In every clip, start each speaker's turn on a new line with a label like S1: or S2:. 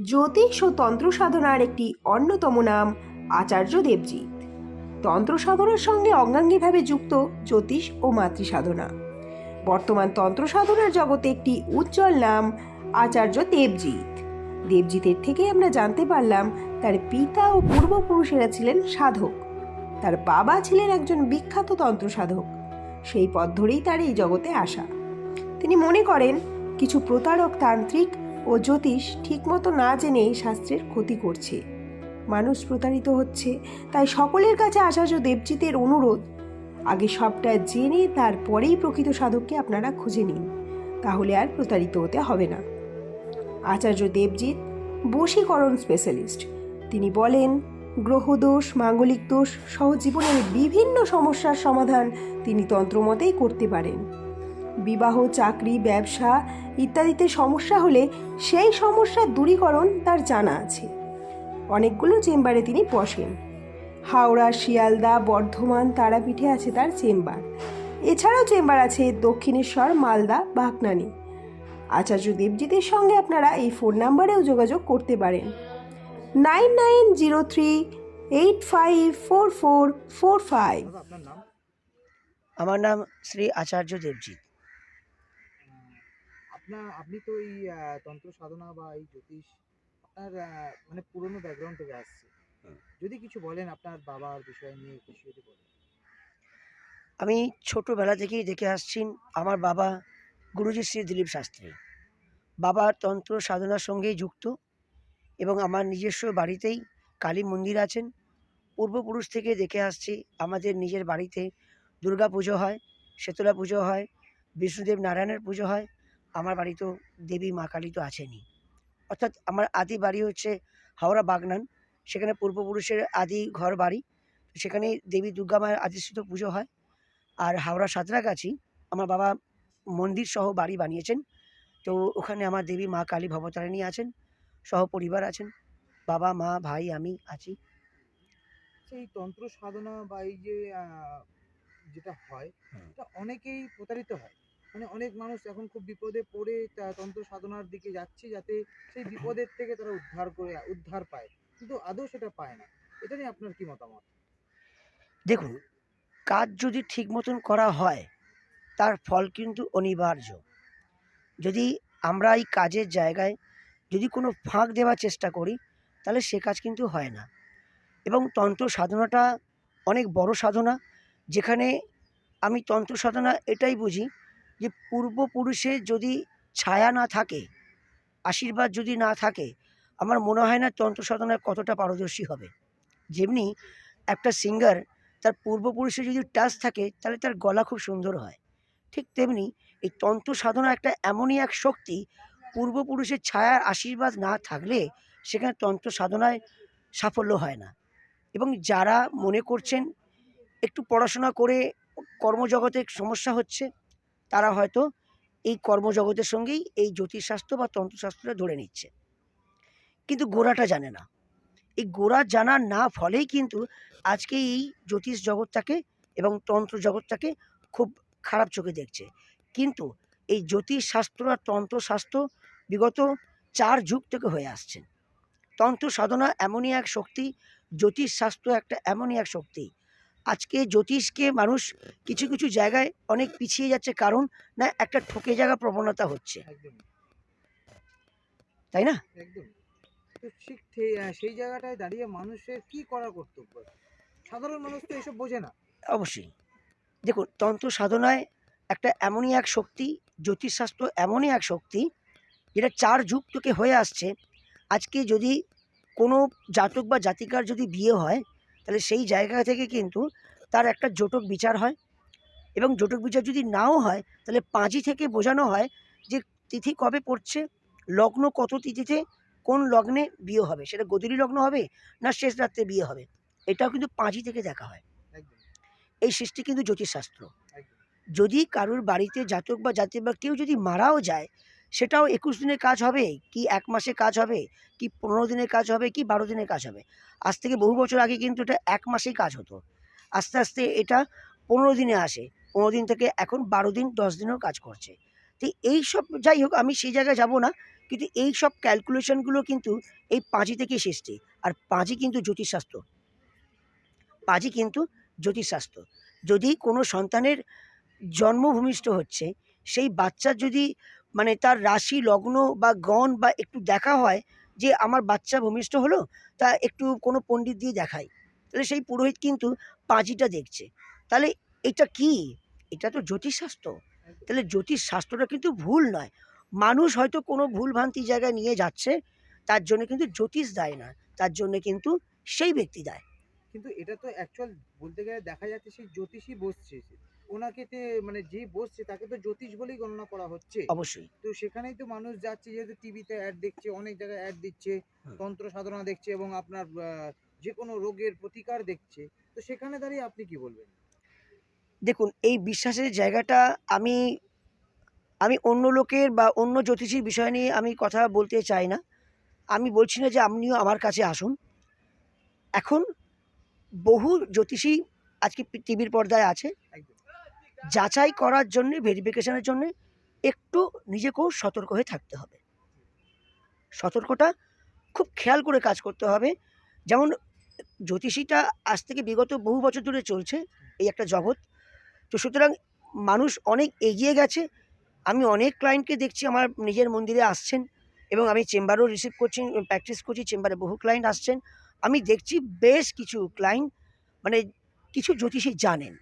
S1: জ্যোতিষ ও তন্ত্র সাধনার একটি অন্যতম নাম আচার্য দেবজিৎ তন্ত্র সাধনার সঙ্গে অঙ্গাঙ্গিভাবে যুক্ত জ্যোতিষ ও মাতৃ সাধনা। বর্তমান তন্ত্র সাধনার জগতে একটি উজ্জ্বল নাম আচার্য দেবজিৎ। দেবজিতের থেকে আমরা জানতে পারলাম, তার পিতা ও পূর্বপুরুষেরা ছিলেন সাধক। তার বাবা ছিলেন একজন বিখ্যাত তন্ত্র সাধক। সেই পথ ধরেই তার এই জগতে আসা। তিনি মনে করেন, কিছু প্রতারক তান্ত্রিক ও জ্যোতিষ ঠিকমতো না জেনে শাস্ত্রের ক্ষতি করছে। মানুষ প্রতারিত হচ্ছে, তাই সকলের কাছে আচার্য দেবজিতের অনুরোধ। আগে সবটা জেনে তারপরেই প্রকৃত সাধককে আপনারা খুঁজে নিন, তাহলে আর প্রতারিত হতে হবে না। আচার্য দেবজিৎ, বশীকরণ স্পেশালিস্ট, তিনি বলেন গ্রহদোষ মাঙ্গলিক দোষ সহ জীবনের বিভিন্ন সমস্যার সমাধান তিনি তন্ত্রমতেই করতে পারেন। বিবাহ, চাকরি, ব্যবসা ইত্যাদিতে সমস্যা হলে সেই সমস্যার দূরীকরণ তার জানা আছে। অনেকগুলো চেম্বারে তিনি বসেন। হাওড়া, শিয়ালদা, বর্ধমান, তারাপীঠে আছে তার চেম্বার। এছাড়াও চেম্বার আছে দক্ষিণেশ্বর, মালদা বাগনানি আচার্য দেবজিতের সঙ্গে আপনারা এই ফোন নাম্বারেও যোগাযোগ করতে পারেন। Nine nine zero three eight five four four four five.
S2: আমার নাম শ্রী আচার্য দেবজিৎ।
S3: আপনার আপনি তো এই তন্ত্র সাধনা বা এই জ্যোতিষ আপনার মানে পুরনো ব্যাকগ্রাউন্ড থেকে আসছে। যদি কিছু বলেন আপনার বাবার বিষয় নিয়ে কিছু যদি বলেন।
S2: আমি ছোটোবেলা থেকেই দেখে আসছি আমার বাবা গুরুজি শ্রী দিলীপ শাস্ত্রী। বাবা তন্ত্র সাধনার সঙ্গেই যুক্ত এবং আমার নিজস্ব বাড়িতেই কালী মন্দির আছেন। পূর্বপুরুষ থেকে দেখে আসছি আমাদের নিজের বাড়িতে দুর্গা পুজো হয় শীতলা পুজো হয় বিষ্ণুদেব নারায়ণের পুজো হয় আমার বাড়ি তো দেবী মা কালী তো আছেনই। অর্থাৎ আমার আদি বাড়ি হচ্ছে হাওড়া বাগনান সেখানে পূর্বপুরুষের আদি ঘর বাড়ি সেখানে দেবী দুর্গা মায়ের আদিষ্ঠিত পুজো হয়। আর হাওড়া সাঁতরাগাছি আমার বাবা মন্দির সহ বাড়ি বানিয়েছেন। তো ওখানে আমার দেবী মা কালী ভবতারিণী আছেন সহ পরিবার আছেন। বাবা মা ভাই আমি আছি।
S3: সেই তন্ত্র সাধনা বা এই যে যেটা হয়। এটা অনেকেই প্রতারিত হয়। মানে অনেক মানুষ এখন খুব বিপদে পড়ে তন্ত্র সাধনার দিকে যাচ্ছে যাতে সেই বিপদের থেকে তারা উদ্ধার করে, উদ্ধার পায়। কিন্তু আদৌ সেটা পায় না। এটা নিয়ে আপনার কি মতামত?
S2: দেখুন, কাজ যদি ঠিক মতন করা হয়, তার ফল কিন্তু অনিবার্য। যদি আমরা এই কাজের জায়গায় যদি কোনো ফাঁক দেওয়ার চেষ্টা করি, তাহলে সে কাজ কিন্তু হয় না। এবং তন্ত্র সাধনাটা অনেক বড় সাধনা, যেখানে আমি তন্ত্র সাধনা এটাই বুঝি যে পূর্বপুরুষের যদি ছায়া না থাকে, আশীর্বাদ যদি না থাকে, আমার মনে হয় না তন্ত্র সাধনায় কতটা পারদর্শী হবে। যেমনি একটা সিঙ্গার তার পূর্বপুরুষের যদি টাচ থাকে, তাহলে তার গলা খুব সুন্দর হয়। ঠিক তেমনি এই তন্ত্র সাধনা একটা এমনই এক শক্তি, পূর্বপুরুষের ছায়ার আশীর্বাদ না থাকলে সেখানে তন্ত্র সাধনায় সাফল্য হয় না। এবং যারা মনে করছেন, একটু পড়াশোনা করে কর্মজগতে সমস্যা হচ্ছে তারা হয়তো এই কর্মজগতের সঙ্গেই এই জ্যোতিষশাস্ত্র বা তন্ত্রশাস্ত্রটা ধরে নিচ্ছে। কিন্তু গোড়াটা জানে না। এই গোড়া জানার না ফলেই কিন্তু আজকে এই জ্যোতিষ জগৎটাকে এবং তন্ত্র জগৎটাকে খুব খারাপ চোখে দেখছে। কিন্তু এই জ্যোতিষ শাস্ত্র আর তন্ত্রশাস্ত্র বিগত চার যুগ থেকে হয়ে আসছেন তন্ত্র সাধনা এমনই এক শক্তি জ্যোতিষ শাস্ত্র একটা এমনই এক শক্তি আজকে জ্যোতিষকে মানুষ কিছু কিছু জায়গায় অনেক পিছিয়ে যাচ্ছে কারণ না একটা ঠকে জায়গা প্রবণতা হচ্ছে। তাই না?
S3: সেই জায়গাটায় দাঁড়িয়ে মানুষের কি করার কর্তব্য? সাধারণ মানুষ তো এসব বোঝে না।
S2: অবশ্যই। দেখুন তন্ত্র সাধনায় একটা এমনই এক শক্তি জ্যোতিষশাস্ত্র এমনই এক শক্তি যেটা চার যুগ থেকে হয়ে আসছে। আজকে যদি কোনো জাতক বা জাতিকার যদি বিয়ে হয় তাহলে সেই জায়গা থেকে কিন্তু তার একটা জটক বিচার হয়। এবং জটক বিচার যদি নাও হয় তাহলে পাঁজি থেকে বোঝানো হয় যে তিথি কবে পড়ছে লগ্ন কত তিথিতে কোন লগ্নে বিয়ে হবে। সেটা গদিরি লগ্ন হবে না শেষ রাত্রে বিয়ে হবে? এটাও কিন্তু পাঁজি থেকে দেখা হয়। এই সৃষ্টি কিন্তু জ্যোতিষশাস্ত্র। যদি কারুর বাড়িতে জাতক বা জাতি বা কেউ যদি মারাও যায় সেটাও একুশ দিনের কাজ হবে? কি এক মাসে কাজ হবে? কি পনেরো দিনের কাজ হবে? কি বারো দিনের কাজ হবে? আজ থেকে বহু বছর আগে কিন্তু এটা এক মাসেই কাজ হতো। আস্তে আস্তে এটা পনেরো দিনে আসে। পনেরো দিন থেকে এখন বারো দিন, দশ দিনেও কাজ করছে। তো এই সব যাই হোক, আমি সেই জায়গায় যাব না। কিন্তু এই সব ক্যালকুলেশনগুলো কিন্তু এই পাঁজি থেকে সৃষ্টি আর পাঁজি কিন্তু জ্যোতিষশাস্ত্র। পাঁজি কিন্তু জ্যোতিষশাস্ত্র। যদি কোনো সন্তানের জন্মভূমিষ্ঠ হচ্ছে, সেই বাচ্চার যদি মানে তার রাশি, লগ্ন বা গণ বা একটু দেখা হয় যে আমার বাচ্চা ভূমিষ্ঠ হলো, তা একটু কোনো পণ্ডিত দিয়ে দেখায়। তাহলে সেই পুরোহিত কিন্তু পাঁজিটা দেখছে। তাহলে এটা কি? এটা তো জ্যোতিষশাস্ত্র। তাহলে জ্যোতিষশাস্ত্রটা কিন্তু ভুল নয়। মানুষ হয়তো কোনো ভুলভ্রান্তি জায়গায় নিয়ে যাচ্ছে, তার জন্য কিন্তু জ্যোতিষ দেয় না। তার জন্য কিন্তু সেই ব্যক্তি দেয়।
S3: কিন্তু এটা তো অ্যাকচুয়াল বলতে গেলে দেখা যাচ্ছে সেই জ্যোতিষী বসছে। ওনাকে তে মানে যে বসছে তাকে তো জ্যোতিষ বলেই গণনা করা হচ্ছে।
S2: অবশ্যই।
S3: তো সেখানেই তো মানুষ যাচ্ছে যেহেতু টিভিতে অ্যাড দেখছে অনেক জায়গায় অ্যাড দিচ্ছে। তন্ত্র সাধনা দেখছে এবং আপনার যে কোনো রোগের প্রতিকার দেখছে। তো সেখানে দাঁড়িয়ে আপনি কি বলবেন?
S2: দেখুন এই বিশ্বাসের জায়গাটা আমি আমি অন্য লোকের বা অন্য জ্যোতিষীর বিষয় নিয়ে আমি কথা বলতে চাই না। আমি বলছি না যে আপনিও আমার কাছে আসুন। এখন বহু জ্যোতিষী আজকে টিভির পর্দায় আছে। যাচাই করার জন্যে ভেরিফিকেশনের জন্যে একটু নিজেকেও সতর্ক হয়ে থাকতে হবে। সতর্কটা খুব খেয়াল করে কাজ করতে হবে। যেমন জ্যোতিষীটা আজ থেকে বিগত বহু বছর ধরে চলছে এই একটা জগৎ। তো সুতরাং মানুষ অনেক এগিয়ে গেছে। আমি অনেক ক্লায়েন্টকে দেখছি আমার নিজের মন্দিরে আসছেন এবং আমি চেম্বারও রিসিভ করছি প্র্যাকটিস করছি চেম্বারে বহু ক্লায়েন্ট আসছেন। আমি দেখছি বেশ কিছু ক্লায়েন্ট মানে কিছু জ্যোতিষী জানেন।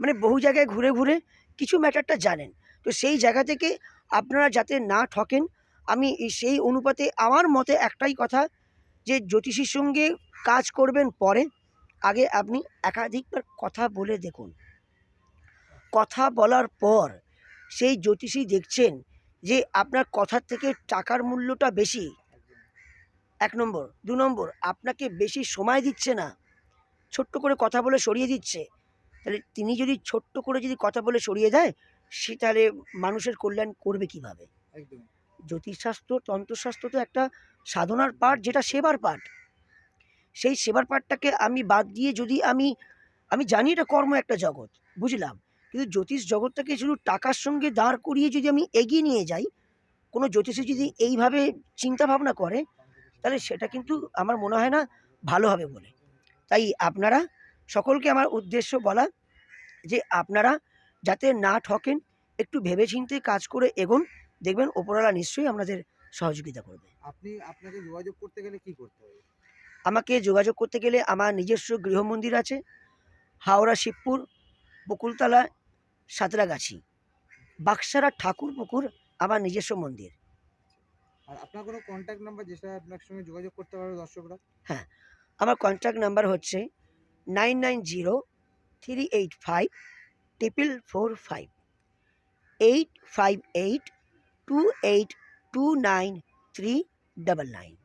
S2: মানে বহু জায়গায় ঘুরে ঘুরে কিছু ম্যাটারটা জানেন। তো সেই জায়গা থেকে আপনারা যাতে না ঠকেন, আমি সেই অনুপাতে আমার মতে একটাই কথা যে জ্যোতিষীর সঙ্গে কাজ করবেন পরে, আগে আপনি একাধিকবার কথা বলে দেখুন। কথা বলার পর সেই জ্যোতিষী দেখছেন যে আপনার কথার থেকে টাকার মূল্যটা বেশি। এক নম্বর দু নম্বর আপনাকে বেশি সময় দিচ্ছে না। ছোট্ট করে কথা বলে সরিয়ে দিচ্ছে। তাহলে তিনি যদি ছোট্ট করে যদি কথা বলে সরিয়ে দেয় সে তাহলে মানুষের কল্যাণ করবে কীভাবে? জ্যোতিষশাস্ত্র তন্ত্রশাস্ত্র তো একটা সাধনার পাঠ যেটা সেবার পাঠ। সেই সেবার পাঠটাকে আমি বাদ দিয়ে যদি আমি আমি জানি এটা কর্ম একটা জগৎ বুঝলাম? কিন্তু জ্যোতিষ জগৎটাকে শুধু টাকার সঙ্গে দাঁড় করিয়ে যদি আমি এগিয়ে নিয়ে যাই কোনো জ্যোতিষী যদি এইভাবে চিন্তা ভাবনা করে তাহলে সেটা কিন্তু আমার মনে হয় না ভালো হবে বলে। তাই আপনারা সকলকে আমার উদ্দেশ্য বলা যে আপনারা যাতে না ঠকেন একটু ভেবেচিন্তে কাজ করে এগোন দেখবেন ওপরওয়ালা নিশ্চয়ই আপনাদের সহযোগিতা করবে।
S3: আপনি আপনাকে যোগাযোগ করতে গেলে কি করতে হবে?
S2: আমাকে যোগাযোগ করতে গেলে আমার নিজস্ব গৃহমন্দির আছে হাওড়া শিবপুর বকুলতলা সাঁতরাগাছি বাক্সারা ঠাকুর পুকুর আমার নিজস্ব মন্দির।
S3: আর আপনার কোনো কন্ট্যাক্ট নাম্বার যেটা আপনার সঙ্গে যোগাযোগ করতে পারবে দর্শকরা?
S2: আমার কন্ট্যাক্ট নাম্বার হচ্ছে nine nine zero three eight five triple four five eight five eight two eight two nine three double nine
S3: thank you